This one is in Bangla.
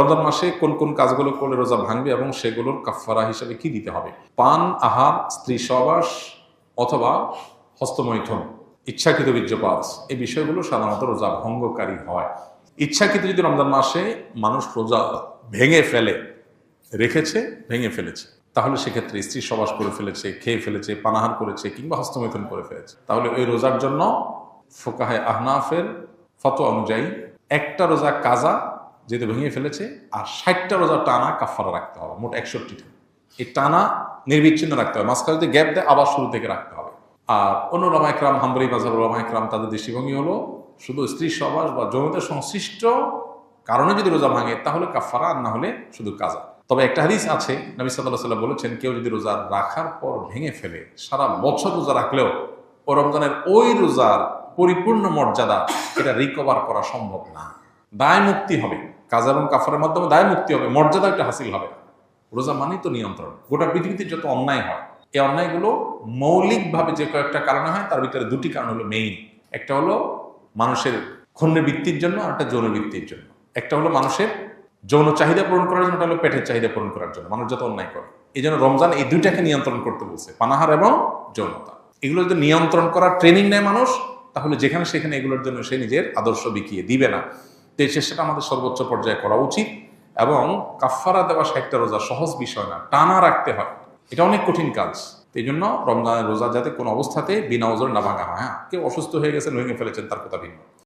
রমজান মাসে কোন কোন কাজগুলো করলে রোজা ভাঙবে এবং সেগুলোর কাফারা হিসেবে কি দিতে হবে? পান, আহার, স্ত্রী সবাস অথবা হস্তমৈথন, ইচ্ছাকৃত বীর্যপাত এই বিষয়গুলো সাধারণত রোজা ভঙ্গকারী হয়। ইচ্ছাকৃত যদি রমজান মাসে মানুষ রোজা ভেঙে ফেলে, রেখেছে, ভেঙে ফেলেছে, তাহলে সেক্ষেত্রে স্ত্রী সবাস করে ফেলেছে, খেয়ে ফেলেছে পানাহার করেছে কিংবা হস্তমৈথন করে ফেলেছে, তাহলে ওই রোজার জন্য ফোকাহে আহনাফের ফতোয়া অনুযায়ী একটা রোজা কাজা যেহেতু ভেঙে ফেলেছে, আর ষাটটা রোজা টানা কাফারা রাখতে হবে, মোট একষট্টিটা। এই টানা নির্বিচ্ছিন্ন রাখতে হবে, মাঝখানে যদি গ্যাপ দেয়, আবার শুরু থেকে রাখতে হবে। আর অন্য রামা একরাম হাম্বরি বাজার রামা একরাম তাদের দৃষ্টিভঙ্গি হলো, শুধু স্ত্রী সবাস বা জমিতে সংশ্লিষ্ট কারণে যদি রোজা ভাঙে, তাহলে কাফারা আর না হলে শুধু কাজা। তবে একটা হাদিস আছে, নবী সাল্লাহ সাল্লাম বলেছেন, কেউ যদি রোজা রাখার পর ভেঙে ফেলে, সারা বছর রোজা রাখলেও ও রমজানের ওই রোজার পরিপূর্ণ মর্যাদা, এটা রিকভার করা সম্ভব না। দায় মুক্তি হবে। কাজা এবং কাফারের মাধ্যমে দায় মুক্তি হবে, মর্যাদা একটা হাসিল হবে। রোজা মানেই তো নিয়ন্ত্রণ। গোটা পৃথিবীতে যত অন্যায় হয়, এই অন্যায়গুলো মৌলিকভাবে যে কয়েকটা কারণে হয়, তার ভিতরে দুটি কারণ হলো মেইন একটা হলো মানুষের খন্ডের বৃত্তির জন্য আর একটা যৌন বৃত্তির জন্য। একটা হলো মানুষের যৌন চাহিদা পূরণ করার জন্য, একটা হলো পেটের চাহিদা পূরণ করার জন্য। মানুষ যত অন্যায় করে। এই জন্য রমজান এই দুইটাকে নিয়ন্ত্রণ করতে বলছে, পানাহার এবং যৌনতা। এগুলো যদি নিয়ন্ত্রণ করার ট্রেনিং নেয় মানুষ, তাহলে যেখানে সেখানে এগুলোর জন্য সে নিজের আদর্শ বিকিয়ে দিবে না। তো চেষ্টাটা আমাদের সর্বোচ্চ পর্যায়ে করা উচিত এবং কাফারা দেওয়া ষাটটা রোজা সহজ বিষয় না, টানা রাখতে হয়। এটা অনেক কঠিন কাজ। এই জন্য রমজানের রোজা যাতে কোনো অবস্থাতে বিনা ওজন না ভাঙা হয়। হ্যাঁ কেউ অসুস্থ হয়ে গেছে, ভেঙে ফেলেছেন, তার কথা ভিন্ন।